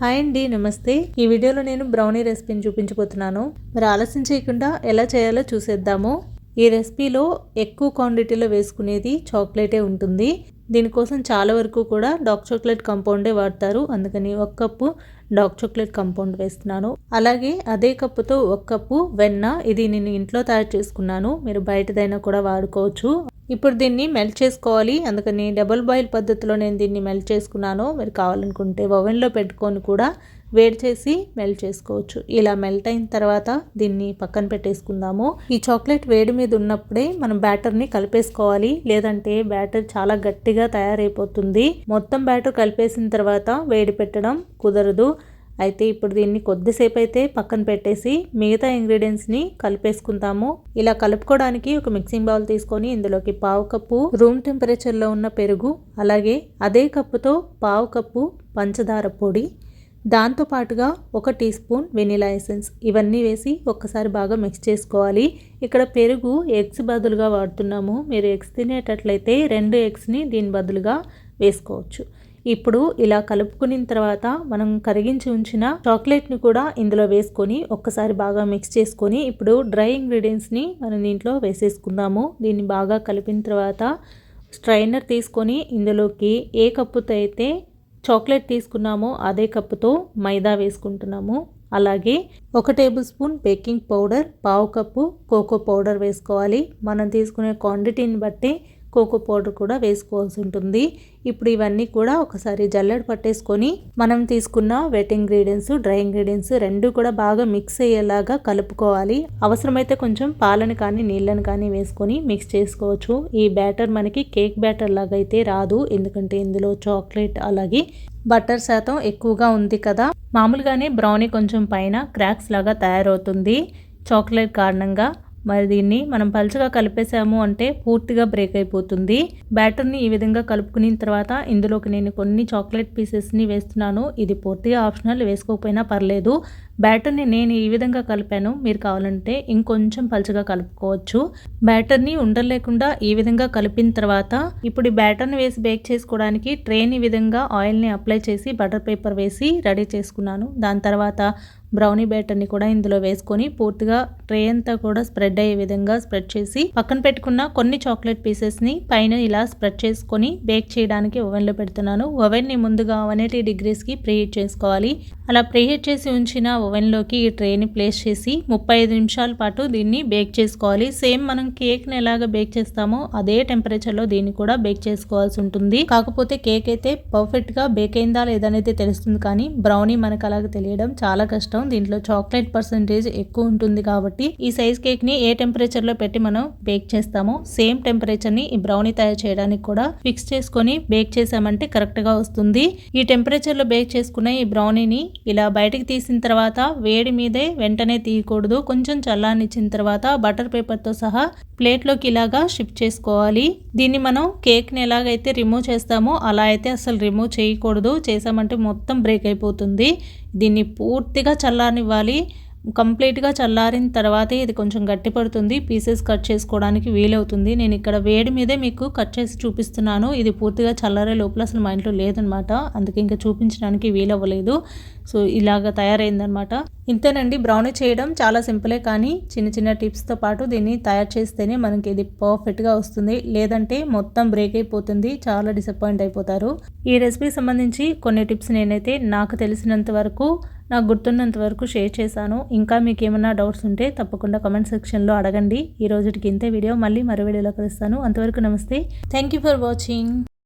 Hi అండి నమస్తే. ఈ వీడియోలో నేను బ్రౌనీ రెసిపీని చూపించబోతున్నాను. మరి ఆలస్యం చేయకుండా ఎలా చేయాలో చూసేద్దాము. ఈ రెసిపీలో ఎక్కువ క్వాంటిటీలో వేసుకునేది చాక్లెటే ఉంటుంది. దీనికోసం చాలా వరకు కూడా డార్క్ చాక్లెట్ కంపౌండే వాడతారు. అందుకని ఒక కప్పు డార్క్ చాక్లెట్ కంపౌండ్ వేస్తున్నాను. అలాగే అదే కప్పుతో ఒక కప్పు వెన్న. ఇది నేను ఇంట్లో తయారు చేసుకున్నాను. మీరు బయటదైనా కూడా వాడుకోవచ్చు. ఇప్పుడు దీన్ని మెల్ట్ చేసుకోవాలి. అందుకని డబుల్ బాయిల్ పద్ధతిలో నేను దీన్ని మెల్ట్ చేసుకున్నాను. మీరు కావాలనుకుంటే ఓవెన్లో పెట్టుకొని కూడా వేడి చేసి మెల్ట్ చేసుకోవచ్చు. ఇలా మెల్ట్ అయిన తర్వాత దీన్ని పక్కన పెట్టేసుకుందాము. ఈ చాక్లెట్ వేడి మీద ఉన్నప్పుడే మనం బ్యాటర్ని కలిపేసుకోవాలి. లేదంటే బ్యాటర్ చాలా గట్టిగా తయారైపోతుంది. మొత్తం బ్యాటర్ కలిపేసిన తర్వాత వేడి పెట్టడం కుదరదు. అయితే ఇప్పుడు దీన్ని కొద్దిసేపు అయితే పక్కన పెట్టేసి మిగతా ఇంగ్రీడియంట్స్ని కలిపేసుకుందాము. ఇలా కలుపుకోవడానికి ఒక మిక్సింగ్ బౌల్ తీసుకొని ఇందులోకి పావు కప్పు రూమ్ టెంపరేచర్లో ఉన్న పెరుగు అలాగే అదే కప్పుతో పావు కప్పు పంచదార పొడి దాంతో పాటుగా ఒక టీ స్పూన్ వెనిలా ఎసెన్స్ ఇవన్నీ వేసి ఒక్కసారి బాగా మిక్స్ చేసుకోవాలి. ఇక్కడ పెరుగు ఎగ్స్ బదులుగా వాడుతున్నాము. మీరు ఎగ్స్ తినేటట్లయితే రెండు ఎగ్స్ని దీని బదులుగా వేసుకోవచ్చు. ఇప్పుడు ఇలా కలుపుకున్న తర్వాత మనం కరిగించి ఉంచిన చాక్లెట్ని కూడా ఇందులో వేసుకొని ఒక్కసారి బాగా మిక్స్ చేసుకొని ఇప్పుడు డ్రై ఇంగ్రీడియంట్స్ని మనం దీంట్లో వేసేసుకుందాము. దీన్ని బాగా కలిపిన తర్వాత స్ట్రైనర్ తీసుకొని ఇందులోకి ఏ కప్పుతో అయితే చాక్లెట్ తీసుకున్నామో అదే కప్పుతో మైదా వేసుకుంటున్నాము. అలాగే ఒక టేబుల్ స్పూన్ బేకింగ్ పౌడర్ పావు కప్పు కోకో పౌడర్ వేసుకోవాలి. మనం తీసుకునే క్వాంటిటీని బట్టి కోకో పౌడర్ కూడా వేసుకోవాల్సి ఉంటుంది. ఇప్పుడు ఇవన్నీ కూడా ఒకసారి జల్లెడ పట్టేసుకొని మనం తీసుకున్న వెట్ ఇంగ్రీడియంట్స్ డ్రై ఇంగ్రీడియంట్స్ రెండు కూడా బాగా మిక్స్ అయ్యేలాగా కలుపుకోవాలి. అవసరమైతే కొంచెం పాలను కానీ నీళ్ళని కానీ వేసుకొని మిక్స్ చేసుకోవచ్చు. ఈ బ్యాటర్ మనకి కేక్ బ్యాటర్ లాగా అయితే రాదు. ఎందుకంటే ఇందులో చాక్లెట్ అలాగే బటర్ శాతం ఎక్కువగా ఉంది కదా. మామూలుగానే బ్రౌనీ కొంచెం పైన క్రాక్స్ లాగా తయారవుతుంది. చాక్లెట్ కారణంగా మరి దీన్ని మనం పలుచగా కలిపేసాము అంటే పూర్తిగా బ్రేక్ అయిపోతుంది. బ్యాటర్ని ఈ విధంగా కలుపుకున్న తర్వాత ఇందులోకి నేను కొన్ని చాక్లెట్ పీసెస్ని వేస్తున్నాను. ఇది పూర్తిగా ఆప్షనల్ వేసుకోకపోయినా పర్లేదు. బ్యాటర్ని నేను ఈ విధంగా కలిపాను. మీరు కావాలంటే ఇంకొంచెం పలుచగా కలుపుకోవచ్చు. బ్యాటర్ని ఉండలేకుండా ఈ విధంగా కలిపిన తర్వాత ఇప్పుడు ఈ బ్యాటర్ని వేసి బేక్ చేసుకోవడానికి ట్రేని ఈ విధంగా ఆయిల్ని అప్లై చేసి బటర్ పేపర్ వేసి రెడీ చేసుకున్నాను. దాని తర్వాత బ్రౌనీ బ్యాటర్ని కూడా ఇందులో వేసుకొని పూర్తిగా ట్రే అంతా కూడా స్ప్రెడ్ అయ్యే విధంగా స్ప్రెడ్ చేసి పక్కన పెట్టుకున్న కొన్ని చాక్లెట్ పీసెస్ని పైన ఇలా స్ప్రెడ్ చేసుకొని బేక్ చేయడానికి ఓవెన్లో పెడుతున్నాను. ఓవెన్ని ముందుగా వన్ ఎయిటీ డిగ్రీస్కి ప్రీహీట్ చేసుకోవాలి. అలా ప్రీహీట్ చేసి ఉంచిన ఓవెన్లోకి ఈ ట్రేని ప్లేస్ చేసి ముప్పై ఐదు నిమిషాల పాటు దీన్ని బేక్ చేసుకోవాలి. సేమ్ మనం కేక్ని ఎలాగ బేక్ చేస్తామో అదే టెంపరేచర్లో దీన్ని కూడా బేక్ చేసుకోవాల్సి ఉంటుంది. కాకపోతే కేక్ అయితే పర్ఫెక్ట్గా బేక్ అయిందా లేదనేది తెలుస్తుంది కానీ బ్రౌనీ మనకు అలాగ తెలియడం చాలా కష్టం. దీంట్లో చాక్లెట్ పర్సంటేజ్ ఎక్కువ ఉంటుంది కాబట్టి ఈ సైజ్ కేక్ని ఏ టెంపరేచర్లో పెట్టి మనం బేక్ చేస్తామో సేమ్ టెంపరేచర్ని ఈ బ్రౌనీ తయారు చేయడానికి కూడా ఫిక్స్ చేసుకొని బేక్ చేసామంటే కరెక్ట్గా వస్తుంది. ఈ టెంపరేచర్లో బేక్ చేసుకున్న ఈ బ్రౌనీని ఇలా బయటకు తీసిన తర్వాత వేడి మీదే వెంటనే తీయకూడదు. కొంచెం చల్లానిచ్చిన తర్వాత బటర్ పేపర్తో సహా ప్లేట్లోకి ఇలాగా షిఫ్ట్ చేసుకోవాలి. దీన్ని మనం కేక్ని ఎలాగైతే రిమూవ్ చేస్తామో అలా అయితే అసలు రిమూవ్ చేయకూడదు. చేసామంటే మొత్తం బ్రేక్ అయిపోతుంది. దీన్ని పూర్తిగా చల్లారనివ్వాలి. కంప్లీట్గా చల్లారిన తర్వాతే ఇది కొంచెం గట్టి పడుతుంది. పీసెస్ కట్ చేసుకోవడానికి వీలవుతుంది. నేను ఇక్కడ వేడి మీదే మీకు కట్ చేసి చూపిస్తున్నాను. ఇది పూర్తిగా చల్లారే లోపల అసలు మా ఇంట్లో లేదనమాట. అందుకే ఇంకా చూపించడానికి వీలవ్వలేదు. సో ఇలాగ తయారైందనమాట ఇంతేనండి బ్రౌనీ చేయడం చాలా సింపులే కానీ చిన్న చిన్న టిప్స్తో పాటు దీన్ని తయారు చేస్తేనే మనకి ఇది పర్ఫెక్ట్గా వస్తుంది. లేదంటే మొత్తం బ్రేక్ అయిపోతుంది చాలా డిసప్పాయింట్ అయిపోతారు. ఈ రెసిపీకి సంబంధించి కొన్ని టిప్స్ నేనైతే నాకు తెలిసినంత వరకు నాకు గుర్తున్నంత వరకు షేర్ చేశాను. ఇంకా మీకు ఏమైనా డౌట్స్ ఉంటే తప్పకుండా కమెంట్ సెక్షన్లో అడగండి. ఈ రోజుకి ఇంతే వీడియో మళ్ళీ మరో వీడియోలో కలుస్తాను. అంతవరకు నమస్తే. Thank you for watching